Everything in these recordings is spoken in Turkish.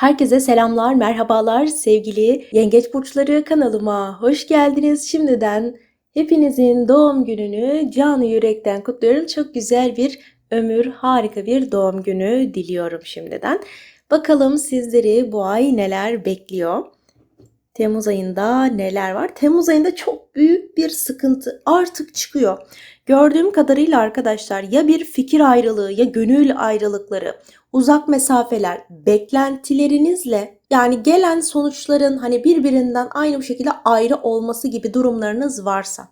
Herkese selamlar, merhabalar sevgili Yengeç Burçları kanalıma hoş geldiniz. Şimdiden hepinizin doğum gününü canı yürekten kutluyorum. Çok güzel bir ömür, harika bir doğum günü diliyorum şimdiden. Bakalım sizleri bu ay neler bekliyor? Temmuz ayında neler var? Temmuz ayında çok büyük bir sıkıntı artık çıkıyor. Gördüğüm kadarıyla arkadaşlar ya bir fikir ayrılığı ya gönül ayrılıkları, uzak mesafeler, beklentilerinizle yani gelen sonuçların hani birbirinden aynı bu şekilde ayrı olması gibi durumlarınız varsa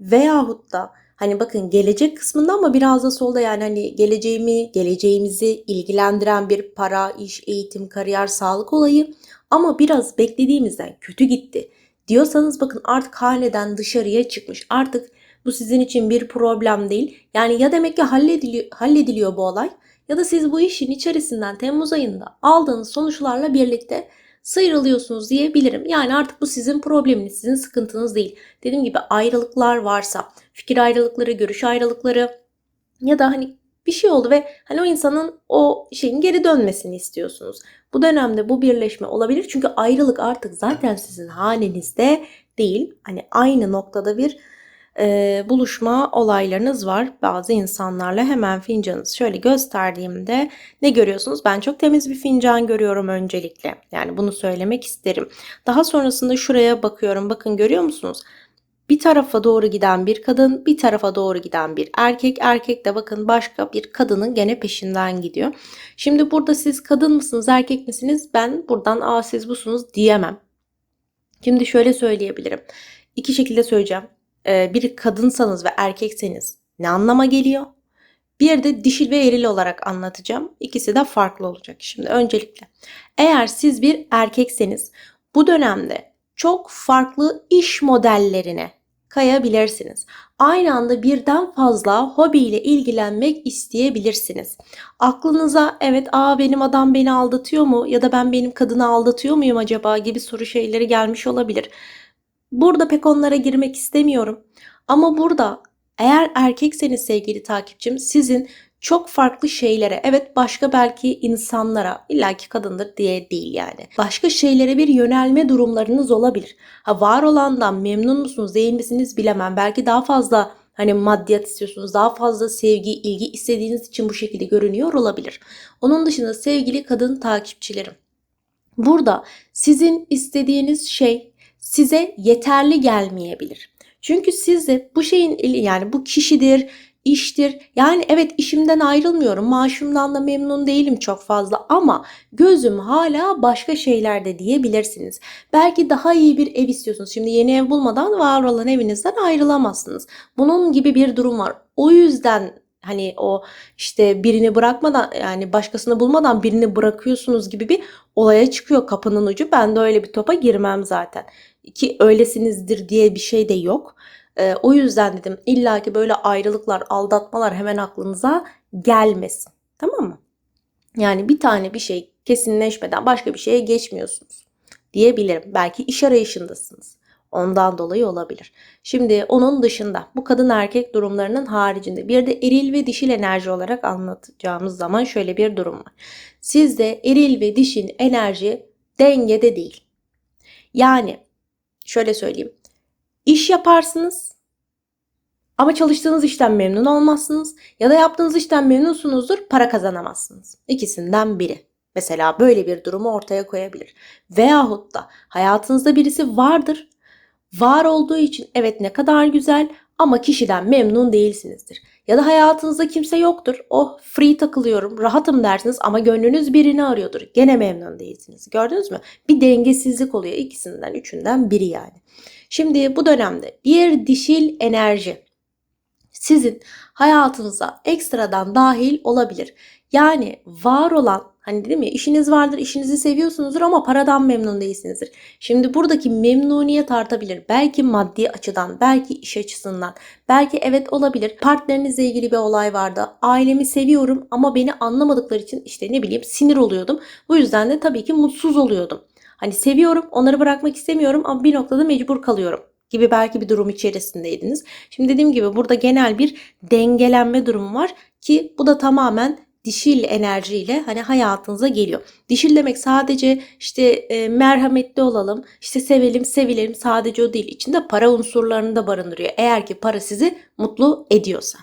veyahut da hani bakın gelecek kısmında ama biraz da solda yani hani geleceğimi, geleceğimizi ilgilendiren bir para, iş, eğitim, kariyer, sağlık olayı ama biraz beklediğimizden kötü gitti diyorsanız bakın artık haneden dışarıya çıkmış. Artık bu sizin için bir problem değil. Yani ya demek ki hallediliyor, hallediliyor bu olay ya da siz bu işin içerisinden Temmuz ayında aldığınız sonuçlarla birlikte sıyrılıyorsunuz diyebilirim. Yani artık bu sizin probleminiz, sizin sıkıntınız değil. Dediğim gibi ayrılıklar varsa, fikir ayrılıkları, görüş ayrılıkları ya da hani bir şey oldu ve hani o insanın o şeyin geri dönmesini istiyorsunuz. Bu dönemde bu birleşme olabilir çünkü ayrılık artık zaten sizin hanenizde değil. Hani aynı noktada bir e, buluşma olaylarınız var bazı insanlarla. Hemen fincanınızı şöyle gösterdiğimde ne görüyorsunuz? Ben çok temiz bir fincan görüyorum öncelikle. Yani bunu söylemek isterim. Daha sonrasında şuraya bakıyorum. Bakın görüyor musunuz? Bir tarafa doğru giden bir kadın, bir tarafa doğru giden bir erkek. Erkek de bakın başka bir kadının gene peşinden gidiyor. Şimdi burada siz kadın mısınız, erkek misiniz? Ben buradan aa siz busunuz diyemem. Şimdi şöyle söyleyebilirim. İki şekilde söyleyeceğim. Ee, bir kadınsanız ve erkekseniz ne anlama geliyor? Bir de dişil ve eril olarak anlatacağım. İkisi de farklı olacak. Şimdi öncelikle eğer siz bir erkekseniz bu dönemde çok farklı iş modellerine kayabilirsiniz. Aynı anda birden fazla hobiyle ilgilenmek isteyebilirsiniz. Aklınıza evet aa benim adam beni aldatıyor mu ya da ben benim kadını aldatıyor muyum acaba gibi soru şeyleri gelmiş olabilir. Burada pek onlara girmek istemiyorum. Ama burada eğer erkekseniz sevgili takipçim sizin çok farklı şeylere evet başka belki insanlara illaki kadındır diye değil yani. Başka şeylere bir yönelme durumlarınız olabilir. Ha var olandan memnun musunuz değil misiniz bilemem. Belki daha fazla hani maddiyat istiyorsunuz. Daha fazla sevgi, ilgi istediğiniz için bu şekilde görünüyor olabilir. Onun dışında sevgili kadın takipçilerim. Burada sizin istediğiniz şey size yeterli gelmeyebilir. Çünkü siz de bu şeyin yani bu kişidir, iştir. Yani evet işimden ayrılmıyorum. Maaşımdan da memnun değilim çok fazla ama gözüm hala başka şeylerde diyebilirsiniz. Belki daha iyi bir ev istiyorsunuz. Şimdi yeni ev bulmadan var olan evinizden ayrılamazsınız. Bunun gibi bir durum var. O yüzden hani o işte birini bırakmadan yani başkasını bulmadan birini bırakıyorsunuz gibi bir olaya çıkıyor kapının ucu. Ben de öyle bir topa girmem zaten. Ki öylesinizdir diye bir şey de yok. Ee, o yüzden dedim illaki böyle ayrılıklar, aldatmalar hemen aklınıza gelmesin. Tamam mı? Yani bir tane bir şey kesinleşmeden başka bir şeye geçmiyorsunuz diyebilirim. Belki iş arayışındasınız. Ondan dolayı olabilir. Şimdi onun dışında bu kadın erkek durumlarının haricinde bir de eril ve dişil enerji olarak anlatacağımız zaman şöyle bir durum var. Sizde eril ve dişil enerji dengede değil. Yani şöyle söyleyeyim. İş yaparsınız ama çalıştığınız işten memnun olmazsınız ya da yaptığınız işten memnunsunuzdur para kazanamazsınız. İkisinden biri. Mesela böyle bir durumu ortaya koyabilir. Veyahut da hayatınızda birisi vardır. Var olduğu için evet ne kadar güzel ama kişiden memnun değilsinizdir. Ya da hayatınızda kimse yoktur. Oh free takılıyorum, rahatım dersiniz ama gönlünüz birini arıyordur. Gene memnun değilsiniz. Gördünüz mü? Bir dengesizlik oluyor ikisinden, üçünden biri yani. Şimdi bu dönemde bir dişil enerji sizin hayatınıza ekstradan dahil olabilir. Yani var olan hani dedim ya işiniz vardır, işinizi seviyorsunuzdur ama paradan memnun değilsinizdir. Şimdi buradaki memnuniyet artabilir. Belki maddi açıdan, belki iş açısından, belki evet olabilir. Partnerinizle ilgili bir olay vardı. Ailemi seviyorum ama beni anlamadıkları için işte ne bileyim sinir oluyordum. Bu yüzden de tabii ki mutsuz oluyordum. Hani seviyorum, onları bırakmak istemiyorum ama bir noktada mecbur kalıyorum gibi belki bir durum içerisindeydiniz. Şimdi dediğim gibi burada genel bir dengelenme durumu var ki bu da tamamen dişil enerjiyle hani hayatınıza geliyor. Dişil demek sadece işte e, merhametli olalım, işte sevelim, sevilelim sadece o değil. İçinde para unsurlarını da barındırıyor. Eğer ki para sizi mutlu ediyorsa.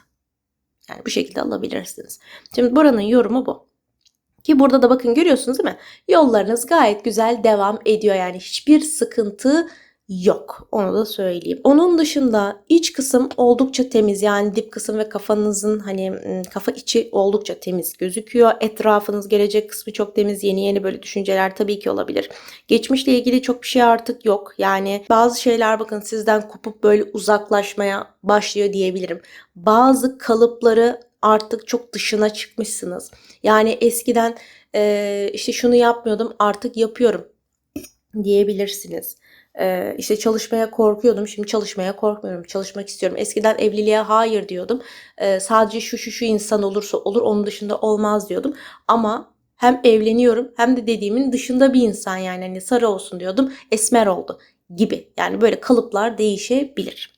Yani bu şekilde alabilirsiniz. Şimdi buranın yorumu bu. Ki burada da bakın görüyorsunuz değil mi? Yollarınız gayet güzel devam ediyor. Yani hiçbir sıkıntı yok. Onu da söyleyeyim. Onun dışında iç kısım oldukça temiz. Yani dip kısım ve kafanızın hani kafa içi oldukça temiz gözüküyor. Etrafınız gelecek kısmı çok temiz. Yeni yeni böyle düşünceler tabii ki olabilir. Geçmişle ilgili çok bir şey artık yok. Yani bazı şeyler bakın sizden kopup böyle uzaklaşmaya başlıyor diyebilirim. Bazı kalıpları artık çok dışına çıkmışsınız. Yani eskiden e, işte şunu yapmıyordum artık yapıyorum diyebilirsiniz. Ee, işte çalışmaya korkuyordum. Şimdi çalışmaya korkmuyorum. Çalışmak istiyorum. Eskiden evliliğe hayır diyordum. Ee, sadece şu şu şu insan olursa olur. Onun dışında olmaz diyordum. Ama hem evleniyorum hem de dediğimin dışında bir insan yani hani sarı olsun diyordum. Esmer oldu gibi. Yani böyle kalıplar değişebilir.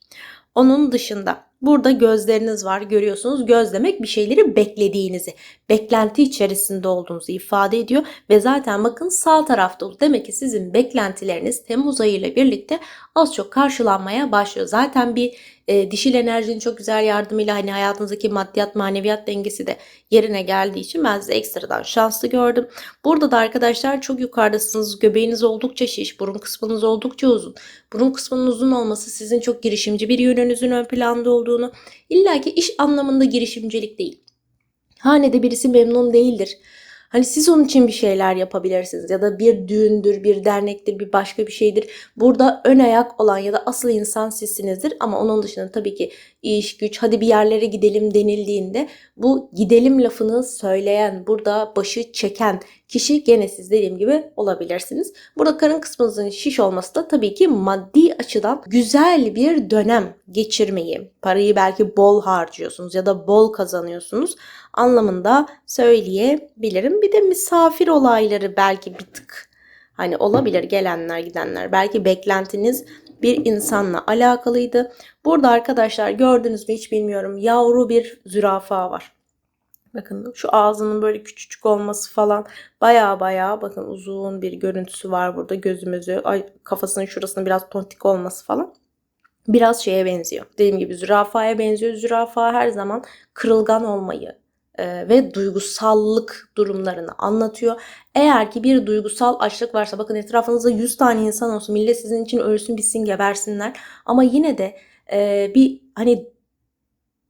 Onun dışında Burada gözleriniz var görüyorsunuz. Göz demek bir şeyleri beklediğinizi, beklenti içerisinde olduğunuzu ifade ediyor. Ve zaten bakın sağ tarafta oldu. Demek ki sizin beklentileriniz Temmuz ayı ile birlikte az çok karşılanmaya başlıyor. Zaten bir e, dişil enerjinin çok güzel yardımıyla hani hayatınızdaki maddiyat maneviyat dengesi de yerine geldiği için ben sizi ekstradan şanslı gördüm. Burada da arkadaşlar çok yukarıdasınız. Göbeğiniz oldukça şiş, burun kısmınız oldukça uzun. Burun kısmının uzun olması sizin çok girişimci bir yönünüzün ön planda olduğunu, illaki iş anlamında girişimcilik değil. Hanede birisi memnun değildir Hani siz onun için bir şeyler yapabilirsiniz ya da bir düğündür, bir dernektir, bir başka bir şeydir. Burada ön ayak olan ya da asıl insan sizsinizdir ama onun dışında tabii ki iş, güç, hadi bir yerlere gidelim denildiğinde bu gidelim lafını söyleyen, burada başı çeken kişi gene siz dediğim gibi olabilirsiniz. Burada karın kısmınızın şiş olması da tabii ki maddi açıdan güzel bir dönem geçirmeyi, parayı belki bol harcıyorsunuz ya da bol kazanıyorsunuz anlamında söyleyebilirim. Bir de misafir olayları belki bir tık hani olabilir gelenler gidenler. Belki beklentiniz bir insanla alakalıydı. Burada arkadaşlar gördünüz mü hiç bilmiyorum yavru bir zürafa var. Bakın şu ağzının böyle küçücük olması falan baya baya bakın uzun bir görüntüsü var burada gözümüzü ay kafasının şurasının biraz tontik olması falan. Biraz şeye benziyor. Dediğim gibi zürafaya benziyor. Zürafa her zaman kırılgan olmayı, e, ve duygusallık durumlarını anlatıyor. Eğer ki bir duygusal açlık varsa bakın etrafınızda 100 tane insan olsun millet sizin için ölsün bitsin gebersinler ama yine de e, bir hani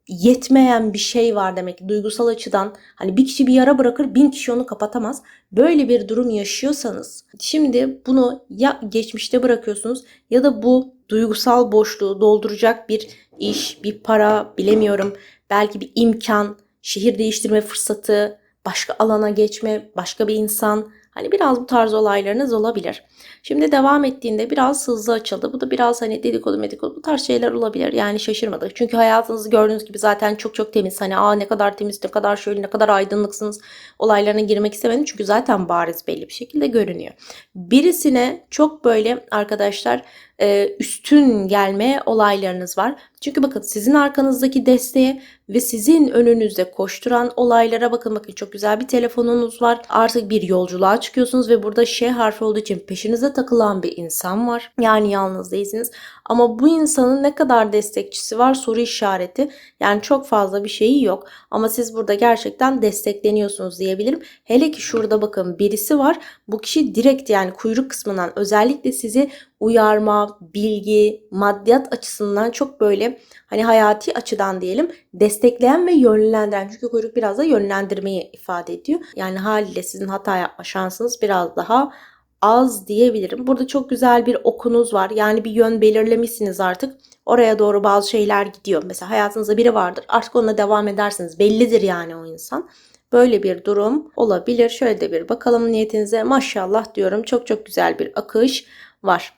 yetmeyen bir şey var demek duygusal açıdan hani bir kişi bir yara bırakır bin kişi onu kapatamaz. Böyle bir durum yaşıyorsanız şimdi bunu ya geçmişte bırakıyorsunuz ya da bu duygusal boşluğu dolduracak bir iş, bir para bilemiyorum belki bir imkan şehir değiştirme fırsatı, başka alana geçme, başka bir insan, Hani biraz bu tarz olaylarınız olabilir. Şimdi devam ettiğinde biraz hızlı açıldı. Bu da biraz hani dedikodu medikodu bu tarz şeyler olabilir. Yani şaşırmadık. Çünkü hayatınızı gördüğünüz gibi zaten çok çok temiz. Hani aa ne kadar temiz, ne kadar şöyle, ne kadar aydınlıksınız olaylarına girmek istemedim. Çünkü zaten bariz belli bir şekilde görünüyor. Birisine çok böyle arkadaşlar e, üstün gelme olaylarınız var. Çünkü bakın sizin arkanızdaki desteğe ve sizin önünüzde koşturan olaylara bakın bakın çok güzel bir telefonunuz var. Artık bir yolculuğa çıkıyorsunuz ve burada Ş harfi olduğu için peşinize takılan bir insan var. Yani yalnız değilsiniz. Ama bu insanın ne kadar destekçisi var soru işareti. Yani çok fazla bir şeyi yok. Ama siz burada gerçekten destekleniyorsunuz diyebilirim. Hele ki şurada bakın birisi var. Bu kişi direkt yani kuyruk kısmından özellikle sizi uyarma, bilgi, maddiyat açısından çok böyle hani hayati açıdan diyelim destekleyen ve yönlendiren. Çünkü kuyruk biraz da yönlendirmeyi ifade ediyor. Yani haliyle sizin hata yapma şansınız biraz daha az diyebilirim. Burada çok güzel bir okunuz var. Yani bir yön belirlemişsiniz artık. Oraya doğru bazı şeyler gidiyor. Mesela hayatınızda biri vardır. Artık onunla devam edersiniz. Bellidir yani o insan. Böyle bir durum olabilir. Şöyle de bir bakalım niyetinize. Maşallah diyorum. Çok çok güzel bir akış var.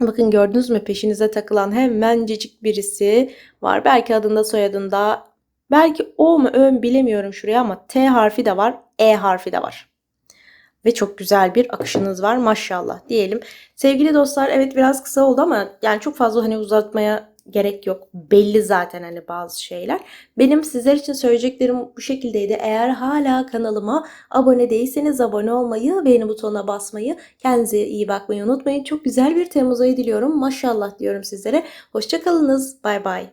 Bakın gördünüz mü peşinize takılan hemencecik birisi var. Belki adında soyadında belki O mu Ö mü bilemiyorum şuraya ama T harfi de var. E harfi de var. Ve çok güzel bir akışınız var maşallah diyelim. Sevgili dostlar evet biraz kısa oldu ama yani çok fazla hani uzatmaya gerek yok. Belli zaten hani bazı şeyler. Benim sizler için söyleyeceklerim bu şekildeydi. Eğer hala kanalıma abone değilseniz abone olmayı, beğeni butonuna basmayı, kendinize iyi bakmayı unutmayın. Çok güzel bir Temmuz ayı diliyorum. Maşallah diyorum sizlere. Hoşçakalınız. Bay bay.